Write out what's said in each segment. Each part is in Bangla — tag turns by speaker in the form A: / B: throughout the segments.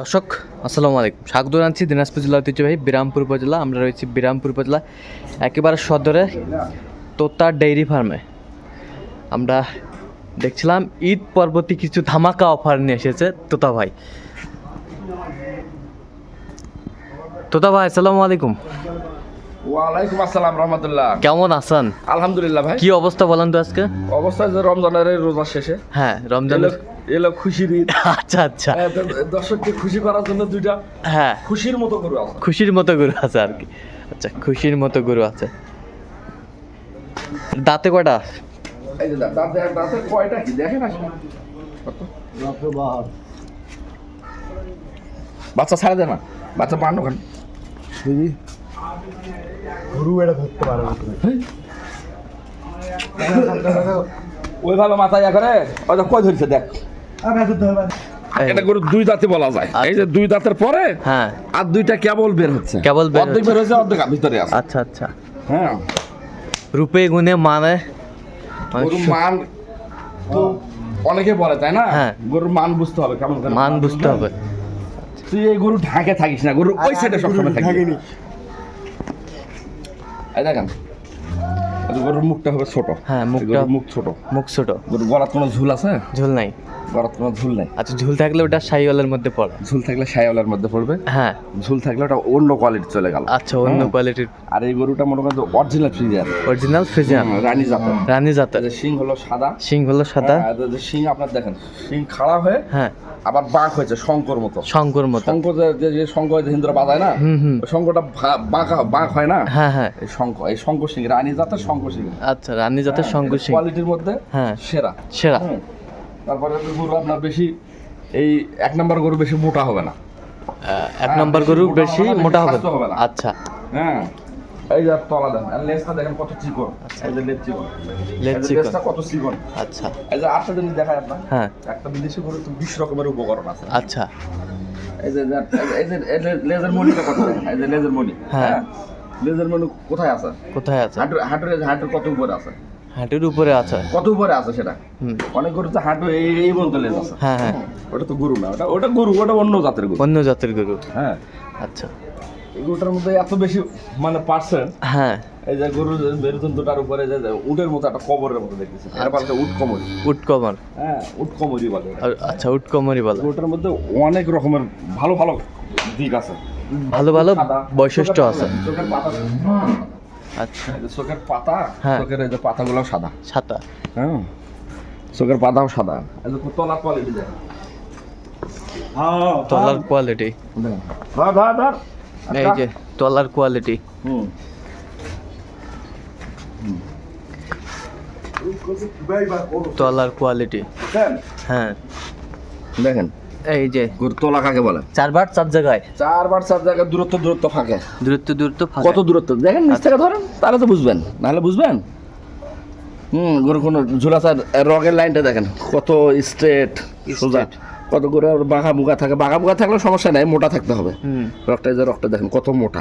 A: দর্শক আসসালামু আলাইকুম। স্বাগত জানাচ্ছি দিনাজপুর জেলা ঐতিহ্যবাহী বিরামপুর উপজেলা। আমরা রয়েছি বিরামপুর উপজেলা একেবারে সদরে তোতার ডেইরি ফার্মে। আমরা দেখছিলাম ঈদ পরবর্তী কিছু ধামাকা অফার নিয়ে এসেছে তোতা ভাই। তোতা ভাই আসসালামু আলাইকুম।
B: ওয়ালাইকুম আসসালাম রহমতুল্লাহ।
A: কেমন আছেন?
B: আলহামদুলিল্লাহ ভাই।
A: কি অবস্থা বলেন তো আজকে?
B: অবস্থা যে রমজানের রোজা শেষে।
A: হ্যাঁ রমজান
B: এলো খুশির ঈদ।
A: আচ্ছা আচ্ছা।
B: হ্যাঁ, দর্শককে খুশি করার জন্য দুইটা
A: হ্যাঁ।
B: খুশির মতো করে আছে।
A: খুশির মতো গরু আছে আর কি। আচ্ছা খুশির মতো গরু আছে। দাঁতে কয়টা?
B: এই যে দা- দাঁতে দাঁতে কয়টা কি? দেখেন আসলে বাচ্চা ছাড়া দেয় না। বাচ্চা পান ওখানে ওই ভালো মাথায় করে। ওই কয় ধরছে দেখ। এটা গরু দুই দাঁতে বলা যায়। এই যে দুই দাঁতের পরে
A: হ্যাঁ।
B: আর দুইটা কেবল বের হচ্ছে।
A: কেবল বের
B: অর্ধেক
A: হচ্ছে।
B: বের হয়েছে অর্ধেক ভিতরে আছে।
A: আচ্ছা আচ্ছা।
B: হ্যাঁ।
A: রূপে গুণে মানে মানে
B: গরুর মান তো অনেকে বলে তাই না?
A: হ্যাঁ।
B: গরুর মান বুঝতে হবে কেমন করে
A: মান বুঝতে হবে।
B: তুই এই গরু ঢাকে থাকিস না গরু ওই সাইডে সবসময় থাকিস। এই দেখেন। গরুর মুখটা হবে ছোট।
A: হ্যাঁ, মুখটা-
B: মুখ ছোট।
A: মুখ ছোট।
B: গরুর গলার কোনো ঝুল আছে?
A: ঝুল নাই।
B: গলার কোনো ঝুল নাই।
A: আচ্ছা ঝুল থাকলে ওটা শাহিওয়ালের মধ্যে পড়ে।
B: ঝুল থাকলে সায়াওয়ালার মধ্যে পড়বে।
A: হ্যাঁ।
B: ঝুল থাকলে ওটা অন্য কোয়ালিটি চলে গেল।
A: আচ্ছা অন্য কোয়ালিটির
B: আর এই গরুটা মনে করেন original Friesian
A: original Friesian
B: Rani জাতের।
A: রানী
B: এই যে হলো সাদা।
A: শিং হলো সাদা।
B: হ্যাঁ, এই যে শিং আপনার দেখেন শিং খাড়া হয়ে
A: হ্যাঁ।
B: আবার বাঁক হয়েছে শঙ্কর মতো।
A: শঙ্কর মতো।
B: শঙ্খ যে- যে যে হিন্দুরা বাজায় না ভা- বাঁকা বাঁক হয় না?
A: হ্যাঁ হ্যাঁ।
B: এই শঙ্খ এই শঙ্খ সিং রানী জাতের শঙ্খ সিং
A: আচ্ছা রানী জাতের শঙ্কর সিং
B: কোয়ালিটির মধ্যে
A: হ্যাঁ।
B: সেরা।
A: সেরা।
B: তারপরে গরু আপনার বেশি এই এক নম্বর গরু বেশি মোটা হবে না।
A: এক নম্বর গরু বেশি মোটা হবে
B: না।
A: আচ্ছা।
B: হ্যাঁ এই যে তলা দেন আর লেজটা দেখেন কত চিকন এই যে লেজ চিকন।
A: লেজ চিকন।
B: লেজটা কত চিকন।
A: আচ্ছা।
B: এই যে আটটা জিনিস দেখায় আপনার
A: হ্যাঁ।
B: একটা বিদেশি গরু তো বিশ রকমের উপকরণ আছে।
A: আচ্ছা।
B: এই যে এই যে লেজার মনিটা কত এই যে লেজার মনি
A: হ্যাঁ।
B: হ্যাঁ। লেজার মনি কোথায় আছে?
A: কোথায় আছে?
B: হাঁটু হাঁটুর হাঁটুর কত উপরে আছে?
A: হাঁটুর উপরে আছে।
B: কত উপরে আছে সেটা? অনেক গরু তো হাঁটু এই পর্যন্ত আছে।
A: হ্যাঁ হ্যাঁ।
B: ওটা তো গরু না ওটা ওটা গরু ওটা অন্য জাতের গরু।
A: অন্য জাতের গরু।
B: হ্যাঁ।
A: আচ্ছা।
B: এই গরুটার মধ্যে এত বেশি মানে পার্সেন্ট
A: হ্যাঁ।
B: এই যে গরু যে মেরুদণ্ডটার উপরে যে উটের মতো একটা কবরের মতো দেখতেছি। এটা বলতে উট কমরি।
A: উট কমর।
B: হ্যাঁ উট কমরি বলে
A: আচ্ছা উট কমরই বলে।
B: গরুটার মধ্যে অনেক রকমের ভালো ভালো দিক আছে।
A: ভালো ভালো বৈশিষ্ট্য আছে।
B: চোখের পাতা
A: আচ্ছা।
B: চোখের পাতা
A: হ্যাঁ।
B: চোখের এই যে পাতাগুলো সাদা।
A: ছাতা
B: হ্যাঁ? চোখের পাতাও সাদা। এই যে তলা কোয়ালিটি দেখেন
A: তলার কোয়ালিটি
B: ধর ধর ধর।
A: এই যে তলার কোয়ালিটি
B: হুম।
A: তলার কোয়ালিটি হ্যাঁ।
B: দেখেন।
A: এই যে
B: তলা কাকে বলে?
A: চারবার চার জায়গায়।
B: চারবার চার জায়গায় দূরত্ব দূরত্ব ফাঁকে।
A: দূরত্ব দূরত্ব।
B: কত দূরত্ব? দেখেন নিচ থেকে ধরেন তাহলে তো বুঝবেন। নাহলে বুঝবেন? হুম গরু কোনো ঝুলাসার রগের লাইনটা দেখেন কত স্ট্রেট সোজা। কত করে বাঁকা বুকা থাকে। বাঁকা বুকা থাকলেও সমস্যা নাই মোটা থাকতে হবে।
A: হুম।
B: রক্তটা যে রক্তটা দেখেন কত মোটা।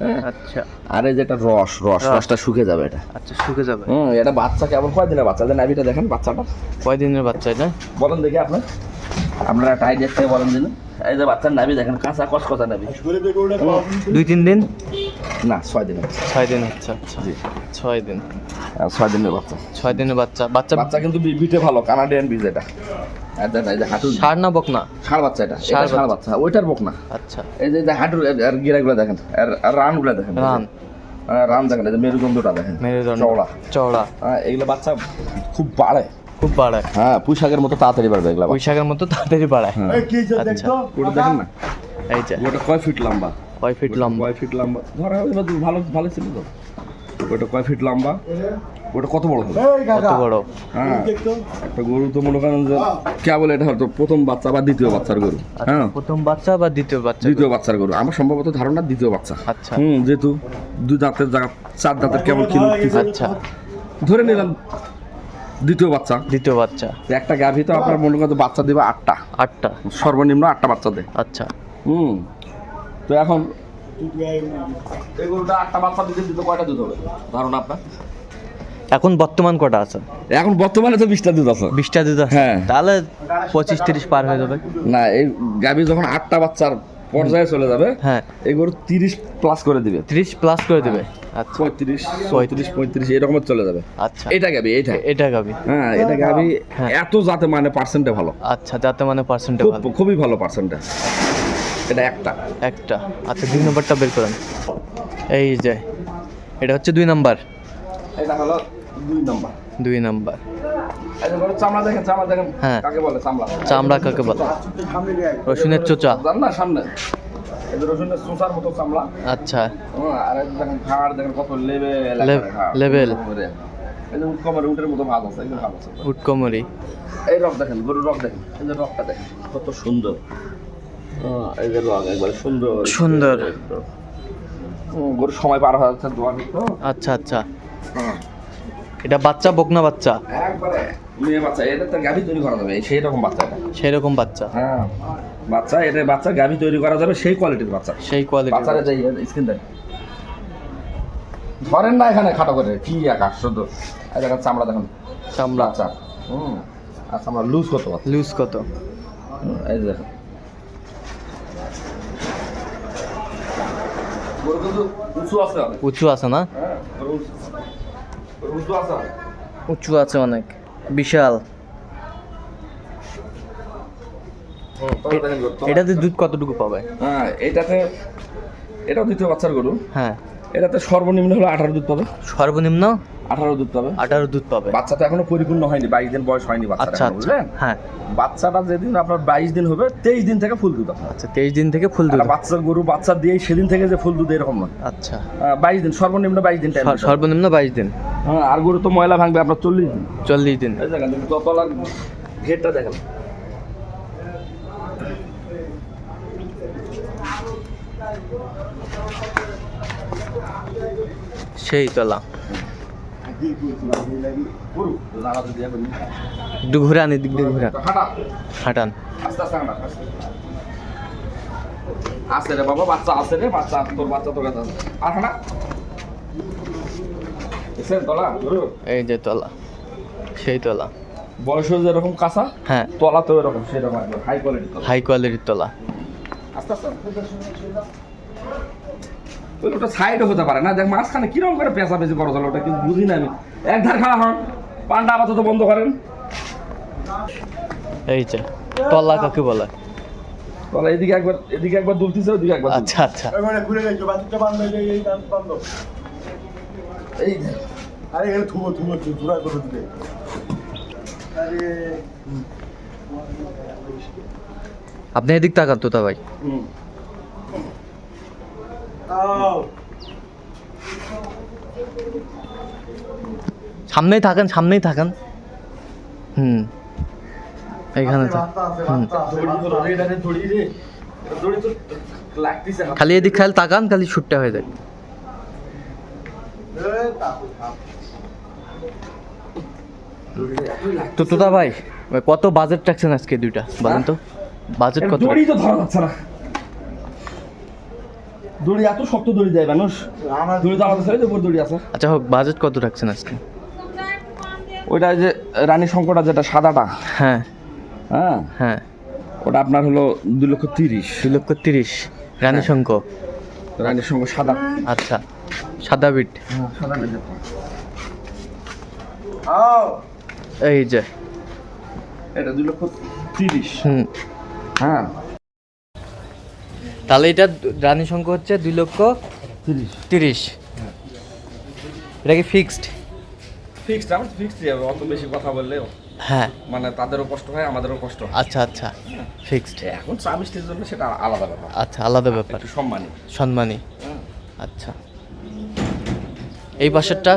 B: হ্যাঁ?
A: আচ্ছা।
B: আর এই যে এটা রস রস রসটা শুকে যাবে এটা।
A: আচ্ছা শুকে যাবে।
B: হুম এটা বাচ্চা কেমন কয় দিনের বাচ্চা নাভিটা দেখেন বাচ্চাটা।
A: কয়দিনের বাচ্চা এটা?
B: বলেন দেখি আপনার। আপনারা একটা আইডিয়া থেকে বলেন দিন। এই যে বাচ্চার নাভি দেখেন কাঁচা কস কষা নাভি।
A: দুই তিন দিন?
B: না ছয় দিনের
A: ছয় দিন আচ্ছা আচ্ছা।
B: জি।
A: ছয় দিন।
B: আর ছয় দিনের বাচ্চা।
A: ছয় দিনের বাচ্চা। বাচ্চা
B: বাচ্চা কিন্তু বি- বিটে ভালো কানাডিয়ান বীজ এটা।
A: সার না বক না?
B: ষাঁড় বাচ্চা এটা। বাচ্চা। ওইটার বক না।
A: আচ্ছা।
B: এই যে হাঁটুর গিরাগুলো দেখেন। আর আর রানগুলো দেখেন।
A: রান।
B: রান দেখেন এই যে মেরুদণ্ডটা দেখেন।
A: মেরুদণ্ড।
B: চওড়া।
A: চওড়া।
B: হ্যাঁ এগুলো বাচ্চা খুব বাড়ে।
A: খুব বাড়ায়।
B: হ্যাঁ পুঁইশাকের মতো তাড়াতাড়ি বাড়বে এগুলো
A: ওই শাকের মতো তাড়াতাড়ি বাড়ায়।
B: হ্যাঁ।
A: আচ্ছা।
B: ওটা দেখেন না?
A: এই যে।
B: ওটা কয় ফিট লম্বা?
A: কয় ফিট লম্বা?
B: কয় ফিট লম্বা? ধরা ভালো ভালো ছিল তো। ওটা কয় ফিট লম্বা? ওটা কত বড় হবে?
A: কত বড়?
B: হ্যাঁ। একটা গরু তো মনে করেন যে কেবল এটা হয়তো প্রথম বাচ্চা বা দ্বিতীয় বাচ্চার গরু? হ্যাঁ।
A: প্রথম বাচ্চা বা দ্বিতীয় বাচ্চা
B: দ্বিতীয় বাচ্চার গরু। আমার সম্ভবত ধারণা দ্বিতীয় বাচ্চা।
A: আচ্ছা।
B: হুম যেহেতু দুই দাঁতের জায়গা চার দাঁতের কেমন কি উঠতেছে।
A: আচ্ছা।
B: ধরে নিলাম দ্বিতীয় বাচ্চা।
A: দ্বিতীয় বাচ্চা।
B: একটা গাভী তো আপনার মনে করেন বাচ্চা দিবে আটটা।
A: আটটা।
B: সর্বনিম্ন আটটা বাচ্চা দেয়।
A: আচ্ছা।
B: হুম। তো এখন আটটা বাচ্চা দিতে দিতে কয়টা দুধ হবে? ধারণা আপনার?
A: এখন বর্তমান কটা আছে?
B: এখন বর্তমানে তো বিশটা দুধ আছে।
A: বিশটা দুধ আছে?
B: হ্যাঁ।
A: তাহলে পঁচিশ তিরিশ পার হয়ে যাবে।
B: না এই গাভী যখন আটটা বাচ্চার পর্যায়ে চলে যাবে
A: হ্যাঁ।
B: এগুলো তিরিশ প্লাস করে দিবে।
A: ত্রিশ প্লাস করে দেবে। আচ্ছা।
B: পঁয়ত্রিশ পঁয়ত্রিশ পঁয়ত্রিশ এরকম চলে যাবে।
A: আচ্ছা।
B: এটা গাবি এটা
A: এটা গাবি।
B: হ্যাঁ এটা গাবি
A: হ্যাঁ।
B: এত যাতে মানে পার্সেন্টে ভালো।
A: আচ্ছা যাতে মানে পার্সেন্টে ভালো।
B: খুবই ভালো পার্সেন্টে এটা একটা।
A: একটা। আচ্ছা দুই নম্বরটা বের করেন। এই যে এটা হচ্ছে দুই নাম্বার।
B: এটা হলো দুই নম্বর।
A: দুই
B: চামড়া দেখেন চামড়া দেখেন।
A: হ্যাঁ।
B: কাকে বলে চামড়া?
A: চামড়া কাকে বলে? রসুনের চোচা।
B: না সামনে। রসুনের সুসার মতো চামড়া।
A: আচ্ছা।
B: আর দেখেন ঘাড় দেখেন কত লেভেল
A: লে- level।
B: এই যে উট কমারে উটের মতো ভাব আছে একদম আছে।
A: উটকমরি
B: এই রক দেখেন গরুর রক দেখেন এই যে রকটা দেখেন কত সুন্দর। এই যে রক একবারে সুন্দর।
A: সুন্দর।
B: গরুর সময় পার হয়ে যাচ্ছে দোয়া
A: আচ্ছা আচ্ছা। এটা বাচ্চা বকনা বাচ্চা?
B: একবারে মেয়ে বাচ্চা এটা তো গাভী তৈরি করা যাবে সেই রকম বাচ্চা
A: সেই রকম বাচ্চা।
B: হ্যাঁ। বাচ্চা এটা বাচ্চা গাভী তৈরি করা যাবে সেই কোয়ালিটির বাচ্চা।
A: সেই কোয়ালিটি
B: বাচ্চারা যাই স্কিন দেয়। ধরেন না এখানে খাটো করে কি আকাশ শুধু এই দেখেন চামড়া দেখুন।
A: চামড়া।
B: বাচ্চা। হুম। আর চামড়া লুজ কত
A: লুজ কত?
B: এই দেখেন। উঁচু আছে
A: না?
B: হ্যাঁ। উঁচু আছে অনেক।
A: বিশাল
B: হুম, তবে দেখেন গরু, তবে-
A: এটাতে দুধ কতটুকু পাবে?
B: হ্যাঁ এটাতে এটাও দ্বিতীয় বাচ্চার গরু।
A: হ্যাঁ।
B: এটাতে সর্বনিম্ন হলো আঠারো দুধ পাবে।
A: সর্বনিম্ন?
B: আঠারো দুধ পাবে।
A: আঠারো দুধ পাবে।
B: বাচ্চা তো এখনও পরিপূর্ণ হয়নি বাইশ দিন বয়স হয়নি বাচ্চা
A: আচ্ছা আচ্ছা।
B: বুঝলেন?
A: হ্যাঁ।
B: বাচ্চাটা যেদিন আপনার বাইশ দিন হবে তেইশ দিন থেকে ফুল দুধ
A: আচ্ছা তেইশ দিন থেকে ফুল দুধ।
B: আর বাচ্চার গরু বাচ্চা দিয়ে সেদিন থেকে যে ফুল দুধ এরকম নয়।
A: আচ্ছা।
B: বাইশ দিন সর্বনিম্ন বাইশ দিন
A: সর্বনিম্ন বাইশ দিন।
B: হ্যাঁ আর গরু তো ময়লা ভাঙবে আপনার চল্লিশ দিন।
A: চল্লিশ দিন।
B: দতলার ঘেরটা দেখেন।
A: সেই তলা একটু দিয়ে হাঁটান।
B: আছে রে বাবা বাচ্চা আছে রে বাচ্চা তোর বাচ্চা তোর কাছে আর হাঁটা।
A: এই যে তলা সেই তলা।
B: বয়স যেরকম কাঁচা
A: হ্যাঁ।
B: তলা তো এরকম সেরকম হাই কোয়ালিটি
A: হাই কোয়ালিটির তলা।
B: আস্তে আস্তে। ওই ওটা সাইডে হতে পারে না। দেখ মাঝখানে কীরকম করে পেঁচা পেঁচি করা চলে ওটা কিন্তু বুঝি না আমি। এক ধার খাওয়া হন পান্ডা আপাতত বন্ধ করেন।
A: এই যে তলা কাকে বলে?
B: তাহলে এদিকে একবার এদিকে একবার দুলতিছে ওদিকে একবার
A: আচ্ছা আচ্ছা।
C: এখানে ঘুরে গেছো বাচ্চাটা বান্ধব এই এই টান বান্ধব
B: এই যে,
C: আরে এখানে থুবো থুবো জোড়া করে দিলে। আরে
A: আপনি এদিক তাকান তোতা ভাই। সামনেই থাকেন সামনেই থাকেন। হুম।
B: তো তো হাতে।
A: খালি এদিক খালি তাকান খালি শুটটা হয়ে যায়। তো তোতা ভাই কত বাজেট রাখছেন আজকে দুইটা? বলেন তো। বাজেট কত?
B: দড়ি তো ধরা যাচ্ছে না। দড়ি এত শক্ত দড়ি দেয় মানুষ।
C: আমার
B: দড়ি তো আমাদের ছেড়ে উপর দড়ি আছে।
A: আচ্ছা হোক বাজেট কত রাখছেন আজকে?
B: ওইটা যে রানী শঙ্করটা যেটা সাদাটা।
A: হ্যাঁ।
B: হ্যাঁ?
A: হ্যাঁ।
B: ওটা আপনার হলো দুই লক্ষ তিরিশ।
A: দুই লক্ষ তিরিশ। রানী শঙ্খ?
B: রানীর সঙ্গে সাদা।
A: আচ্ছা সাদা বিট।
B: সাদা
C: আও!
A: এই যে।
B: এটা দুই লক্ষ তিরিশ।
A: হুম।
B: হ্যাঁ।
A: তাহলে এটা রানী শঙ্খ হচ্ছে দুই লক্ষ
B: তিরিশ।
A: তিরিশ। এটা কি ফিক্সড
B: ফিক্সড আমার ফিক্সড যাবে অত বেশি কথা বললেও।
A: হ্যাঁ।
B: মানে তাদেরও কষ্ট হয় আমাদেরও কষ্ট হয়।
A: আচ্ছা আচ্ছা। ফিক্সড
B: এখন চা মিষ্টির জন্য সেটা আলাদা ব্যাপার।
A: আচ্ছা আলাদা ব্যাপার।
B: একটু সম্মানী।
A: সম্মানী।
B: হ্যাঁ।
A: আচ্ছা। এই পাশেরটা?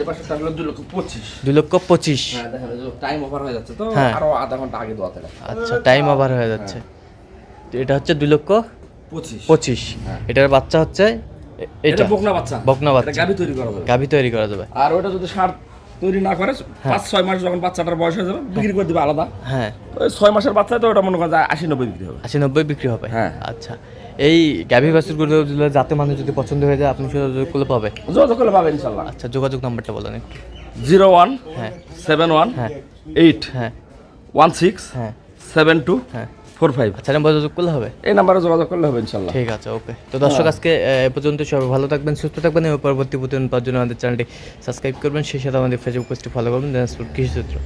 B: এবার সেটা হলো দুই লক্ষ পঁচিশ।
A: দুই লক্ষ পঁচিশ।
B: হ্যাঁ দেখেন টাইম ওভার হয়ে যাচ্ছে তো
A: হ্যাঁ।
B: আরও আধা ঘণ্টা আগে দোয়াতে
A: আচ্ছা টাইম আবার হয়ে যাচ্ছে। এটা হচ্ছে দুই লক্ষ
B: পঁচিশ।
A: পঁচিশ।
B: হ্যাঁ।
A: এটার বাচ্চা হচ্ছে
B: এটা
A: এটা
B: বকনা বাচ্চা।
A: বকনা বাচ্চা।
B: গাভী তৈরি করা যাবে।
A: গাভী তৈরি করা যাবে।
B: আর ওটা যদি সার তৈরি না করে পাঁচ ছয় মাস যখন বাচ্চাটার বয়স হয়ে যাবে বিক্রি করে দিবে আলাদা।
A: হ্যাঁ।
B: ছয় মাসের বাচ্চা তো ওটা মনে করেন আশি নব্বই বিক্রি হবে।
A: আশি নব্বই বিক্রি হবে।
B: হ্যাঁ।
A: আচ্ছা। এই গাভী বাছুরগুলো যাতে মানুষ যদি পছন্দ হয়ে যায় আপনি যোগাযোগ করলে পাবে।
B: যোগাযোগ করলে পাবে ইনশাল্লাহ
A: আচ্ছা যোগাযোগ নাম্বারটা বলেন একটু।
B: জিরো ওয়ান
A: হ্যাঁ।
B: সেভেন ওয়ান
A: হ্যাঁ।
B: এইট
A: হ্যাঁ।
B: ওয়ান সিক্স
A: হ্যাঁ।
B: সেভেন টু
A: হ্যাঁ।
B: Four five.
A: আচ্ছা নাম্বার যোগাযোগ করলে হবে?
B: এই নাম্বারে যোগাযোগ করলে হবে ইনশাল্লাহ
A: ঠিক আছে ওকে। তো দর্শক আজকে এ পর্যন্ত সবাই ভালো থাকবেন সুস্থ থাকবেন এবং পরবর্তী প্রতিদিন পাওয়ার জন্য আমাদের চ্যানেলটি সাবস্ক্রাইব করবেন। সেই সাথে আমাদের ফেসবুক পেজটি ফলো করবেন দিনাজপুর কৃষি সূত্র।